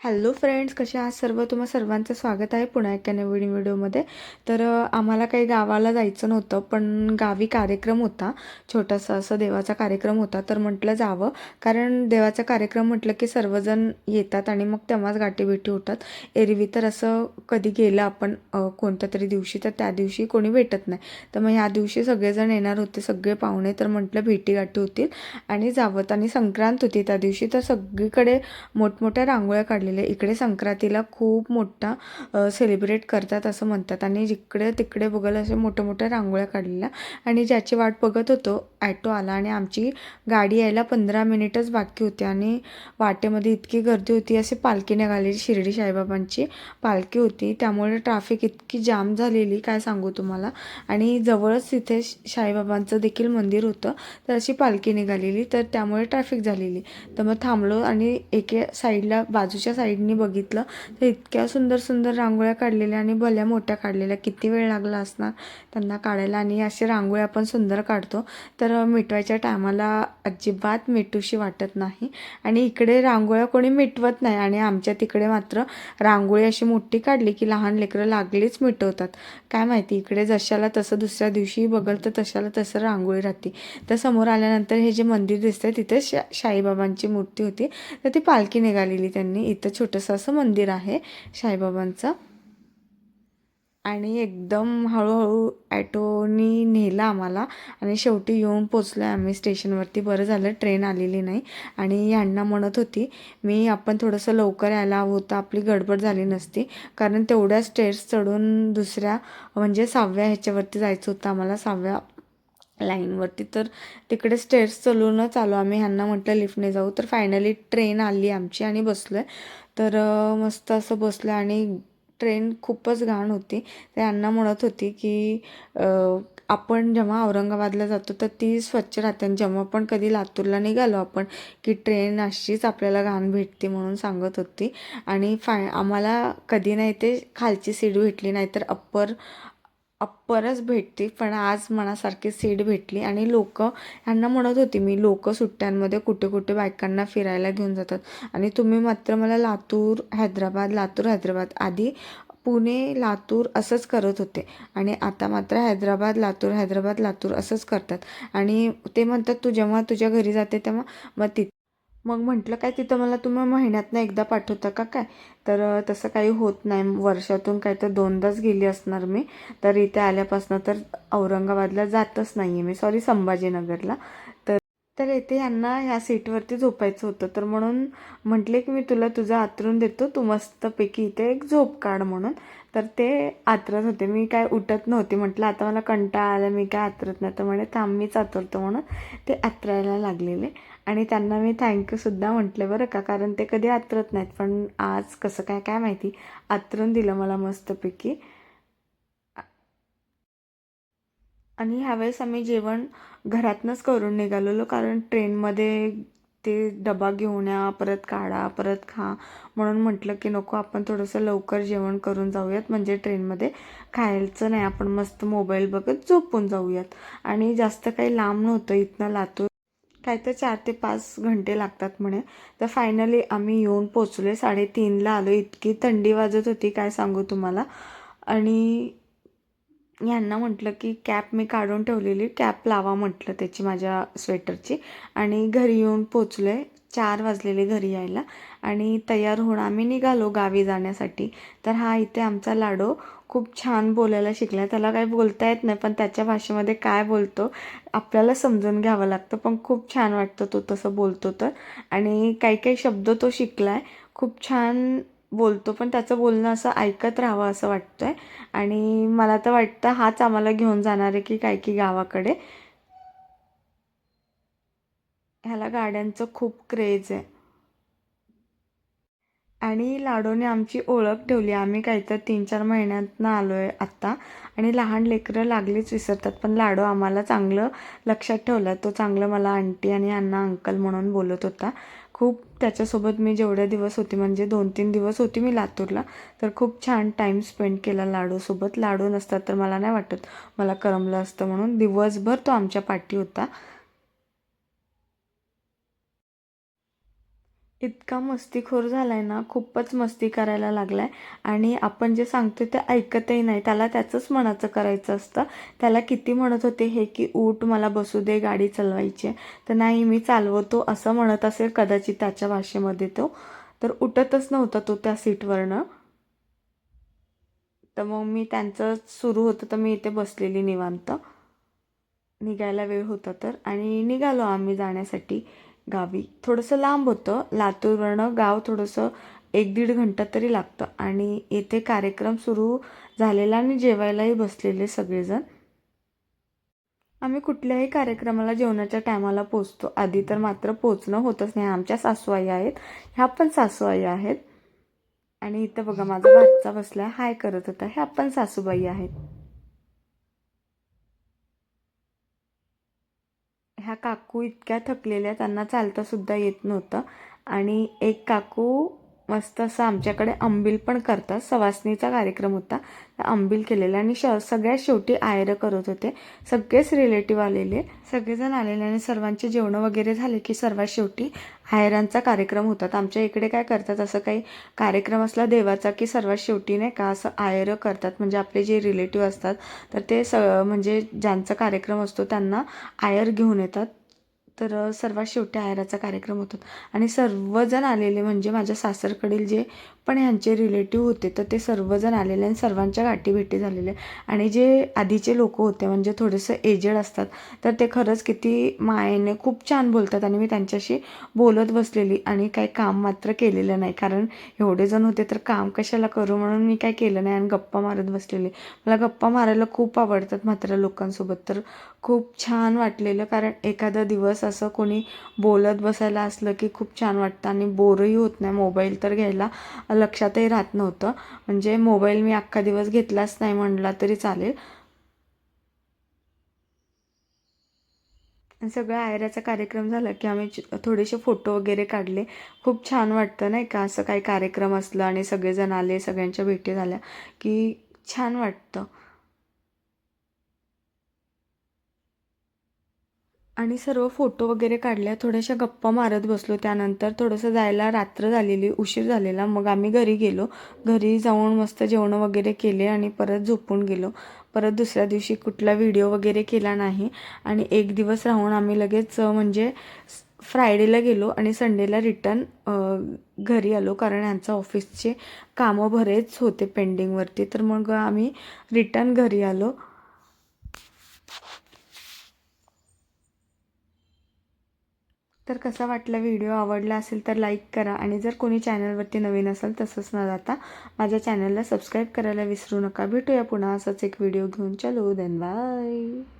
Hello friends कसे आज सर्व? तुम्हा सर्वांचं स्वागत आहे पुन्हा एका नवीन व्हिडिओमध्ये तर आम्हाला काही गावाला जायचं नव्हतं पण गावी कार्यक्रम होता. छोटासा असं देवाचा कार्यक्रम होता. तर म्हटलं जावं. कारण देवाचा कार्यक्रम म्हटलं की सर्वजण येतात आणि मग तेव्हाच गाठीभेटी होतात. एरवी तर असं कधी गेलं आपण कोणत्या तरी दिवशी तर त्या दिवशी कोणी भेटत नाही. तर मग ह्या दिवशी सगळेजण येणार होते सगळे पाहुणे. तर म्हटलं भेटीगाठी होतील आणि जावं. आणि संक्रांत होती त्या दिवशी. तर सगळीकडे मोठमोठ्या रांगोळ्या काढल्या आलेले इकडे संक्रांतीला खूप मोठा सेलिब्रेट करतात असं म्हणतात. आणि जिकडे तिकडे बघल असे मोठ्या मोठ्या रांगोळ्या काढलेल्या. आणि ज्याची वाट बघत होतो ॲटो आला आणि आमची गाडी यायला पंधरा मिनिटच बाकी होती. आणि वाटेमध्ये इतकी गर्दी होती असे पालखी निघालेली शिर्डी साईबाबांची पालखी होती. त्यामुळे ट्रॅफिक इतकी जाम झालेली काय सांगू तुम्हाला. आणि जवळच तिथे साईबाबांचं देखील मंदिर होतं तर अशी पालखी निघालेली. तर त्यामुळे ट्रॅफिक झालेली. तर मग थांबलो आणि एके साईडला बाजूच्या साईडनी बघितलं तर इतक्या सुंदर सुंदर रांगोळ्या काढलेल्या आणि भल्या मोठ्या काढलेल्या. किती वेळ लागला असणार त्यांना काढायला? आणि अशी रांगोळ्या आपण सुंदर काढतो तर मिटवायच्या टायमाला अजिबात मिटूशी वाटत नाही. आणि इकडे रांगोळ्या कोणी मिटवत नाही आणि आमच्या तिकडे मात्र रांगोळी अशी मोठी काढली की लहान लेकरं लागलीच मिटवतात. काय माहिती इकडे जशाला तसं दुसऱ्या दिवशी बघल तर तशाला तसं रांगोळी राहते. तर समोर आल्यानंतर हे जे मंदिर दिसतंय तिथे शा साईबाबांची मूर्ती होती. तर ती पालखी निघालेली त्यांनी. इथं छोटंसं असं मंदिर आहे साईबाबांचं. आणि एकदम हळूहळू ॲटोनी नेलं आम्हाला. आणि शेवटी येऊन पोचलो आहे आम्ही स्टेशनवरती. बरं झालं ट्रेन आलेली नाही. आणि यांना म्हणत होती मी आपण थोडंसं लवकर यायला हवं होतं. आपली गडबड झाली नसती. कारण तेवढ्या स्टेअर्स चढून दुसऱ्या म्हणजे सहाव्या ह्याच्यावरती जायचं होतं आम्हाला. सहाव्या लाईनवरती. तर तिकडे स्टेअर्स चलूनच आलो आम्ही. ह्यांना म्हटलं लिफ्टने जाऊ. तर फायनली ट्रेन आली आमची आणि बसलो आहे तर मस्त असं बसलं आणि ट्रेन खूपच घाण होती. तर यांना म्हणत होती की आपण जेव्हा औरंगाबादला जातो तर ती स्वच्छ राहते आणि जेव्हा पण कधी लातूरला निघालो आपण की ट्रेन अशीच आपल्याला घाण भेटते म्हणून सांगत होती. आणि फाय आम्हाला कधी नाही ते खालची सीट भेटली नाही तर अप्पर अप्परच भेटते पण आज मनासारखी सीट भेटली आणि लोक ह्यांना म्हणत होती मी लोक सुट्ट्यांमध्ये कुठे कुठे बायकांना फिरायला घेऊन जातात. आणि तुम्ही मात्र मला लातूर हैदराबाद लातूर हैदराबाद आधी पुणे लातूर असंच करत होते. आणि आता मात्र हैदराबाद लातूर हैदराबाद लातूर असंच करतात. आणि ते म्हणतात तू जेव्हा तुझ्या घरी जाते तेव्हा मग तिथे मग म्हटलं काय तिथं मला तुम्ही महिन्यातनं एकदा पाठवता का काय? तर तसं काही होत नाही. वर्षातून काय तर दोनदाच गेली असणार मी. तर इथे आल्यापासून तर औरंगाबादला जातच नाही आहे मी. सॉरी संभाजीनगरला. तर तर येथे यांना ह्या सीटवरती झोपायचं होतं. तर म्हणून म्हटले की मी तुला तुझं आतरून देतो. तू मस्तपैकी इथे एक झोप काढ म्हणून. तर ते आतरत होते. मी काय उठत नव्हते. म्हटलं आता मला कंटाळा आला. मी काय आतरत नाही. तर म्हणे थांब मीच आतरतो म्हणून. ते आतरायला लागलेले. आणि त्यांना मी थँक्यूसुद्धा म्हटलं बरं का कारण ते कधी आतरत नाहीत. पण आज कसं काय काय माहिती? आतरून दिलं मला मस्तपैकी. आणि ह्यावेळेस आम्ही जेवण घरातनंच करून निघालेलो कारण ट्रेनमध्ये ते डबा घेऊन या परत काढा परत खा म्हणून म्हटलं की नको आपण थोडंसं लवकर जेवण करून जाऊयात. म्हणजे ट्रेनमध्ये खायचं नाही आपण मस्त मोबाईल बघत झोपून जाऊयात. आणि जास्त काही लांब नव्हतं इथनं लातूर काय तर चार ते पाच घंटे लागतात म्हणे. तर फायनली आम्ही येऊन पोचले साडेतीनला आलो. इतकी थंडी वाजत होती काय सांगू तुम्हाला. आणि यांना म्हटलं की कॅप मी काढून ठेवलेली. कॅप लावा म्हटलं त्याची माझ्या स्वेटरची आणि घरी येऊन पोचले चार वाजलेले घरी यायला. आणि तयार होऊन आम्ही निघालो गावी जाण्यासाठी. तर हा इथे आमचा लाडो. खूप छान बोलायला शिकला त्याला काही बोलता येत नाही पण त्याच्या भाषेमध्ये काय बोलतो आपल्याला समजून घ्यावं लागतं. पण खूप छान वाटतं तो तसं बोलतो तर. आणि काही काही शब्द तो शिकला आहे खूप छान बोलतो पण त्याचं बोलणं असं ऐकत राहावं असं वाटतं आहे आणि मला तर वाटतं हाच आम्हाला घेऊन जाणार आहे की काय की गावाकडे. ह्याला गाड्यांचं खूप क्रेज आहे. आणि लाडोने आमची ओळख ठेवली. आम्ही काहीतर तीन चार महिन्यातनं आलो आहे आत्ता आणि लहान लेकरं लागलीच विसरतात. पण लाडो आम्हाला चांगलं लक्षात ठेवला. तो चांगलं मला आंटी आणि अण्णा अंकल म्हणून बोलत होता. खूप त्याच्यासोबत मी जेवढ्या दिवस होती म्हणजे दोन तीन दिवस होती मी लातूरला तर खूप छान टाईम स्पेंड केला लाडूसोबत. लाडू नसतात तर मला नाही वाटत मला करमलं असतं म्हणून दिवसभर तो आमच्या पाठी होता. इतका मस्तीखोर झाला आहे ना खूपच मस्ती करायला लागला आहे आणि आपण जे सांगतो ते ऐकतही नाही. त्याला त्याचंच मनाचं करायचं असतं. त्याला किती म्हणत होते हे की ऊट मला बसू दे गाडी चालवायची आहे. तर नाही मी चालवतो असं म्हणत असेल कदाचित त्याच्या भाषेमध्ये तो. तर उठतच नव्हता तो त्या सीटवरनं. तर मग मी त्यांचं सुरू होतं तर मी इथे बसलेली निवांत. निघायला वेळ होता तर. आणि निघालो आम्ही जाण्यासाठी. गावी. थोडंसं लांब होतं. लातूरवरनं गाव थोडंसं एक दीड घंटा तरी लागतं. आणि येथे कार्यक्रम सुरू झालेला आणि जेवायलाही बसलेले सगळेजण. आम्ही कुठल्याही कार्यक्रमाला जेवणाच्या टायमाला पोचतो. आधी तर मात्र पोचणं होतच नाही. आमच्या सासूआई आहेत. ह्या पण सासूआई आहेत. आणि इथं बघा माझा भातचा बसला. हाय करत होता. ह्या पण सासूबाई आहेत. ह्या काकू इतक्या थकलेल्या त्यांना चालतासुद्धा येत नव्हतं. आणि एक काकू मस्त असं आमच्याकडे आंबील पण करतात. सवासणीचा कार्यक्रम होता. आंबील केलेला आणि श सगळ्यात शेवटी आयरं करत होते. सगळेच रिलेटिव्ह आलेले. सगळेजण आलेले आणि सर्वांचे जेवणं वगैरे झाले की सर्वात शेवटी आयरांचा कार्यक्रम होतात आमच्या इकडे काय करतात? असं काही कार्यक्रम असला देवाचा की सर्वात शेवटी नाही का असं आयरं करतात. म्हणजे आपले जे रिलेटिव्ह असतात तर ते स म्हणजे ज्यांचा कार्यक्रम असतो त्यांना आयर घेऊन येतात. तर सर्वात शेवटी आयराचा कार्यक्रम होतो. आणि सर्वजण आलेले म्हणजे माझ्या सासरकडील जे पण ह्यांचे रिलेटिव्ह होते तर ते सर्वजण आलेले आणि सर्वांच्या गाठीभेटी झालेले आणि जे आधीचे लोक होते म्हणजे थोडेसे एजेड असतात तर ते खरंच किती मायेने खूप छान बोलतात आणि मी त्यांच्याशी बोलत बसलेली आणि काही काम मात्र केलेलं नाही. कारण एवढे जण होते तर काम कशाला करू म्हणून मी काय केलं नाही आणि गप्पा मारत बसलेली. मला गप्पा मारायला खूप आवडतात म्हात्र लोकांसोबत. तर खूप छान वाटलेलं कारण एखादा दिवस असं कोणी बोलत बसायला असलं की खूप छान वाटतं आणि बोरही होत नाही मोबाईल तर घ्यायला लक्षातही राहत नव्हतं. म्हणजे मोबाईल मी अख्खा दिवस घेतलाच नाही म्हणला तरी चालेल. सगळं आयऱ्याचा कार्यक्रम झाला की आम्ही थोडेसे फोटो वगैरे काढले. खूप छान वाटतं नाही का असं काही कार्यक्रम असलं आणि सगळेजण आले सगळ्यांच्या भेटी झाल्या की छान वाटतं. आणि सर्व फोटो वगैरे काढल्या थोड्याशा गप्पा मारत बसलो. त्यानंतर थोडंसं जायला रात्र झालेली उशीर झालेला. मग आम्ही घरी गेलो. घरी जाऊन मस्त जेवणं वगैरे केले आणि परत झोपून गेलो. परत दुसऱ्या दिवशी कुठला व्हिडिओ वगैरे केला नाही. आणि एक दिवस राहून आम्ही लगेच म्हणजे फ्रायडेला गेलो आणि संडेला रिटर्न घरी आलो. कारण यांचं ऑफिसचे कामं बरेच होते पेंडिंगवरती. तर मग आम्ही रिटर्न घरी आलो. तर कसा वाटला व्हिडिओ? आवडला असेल तर लाईक करा आणि जर कोणी चॅनलवरती नवीन असेल तसंच न जाता माझ्या चॅनलला सबस्क्राईब करायला विसरू नका. भेटूया पुन्हा असंच एक व्हिडिओ घेऊन. चलो देन बाय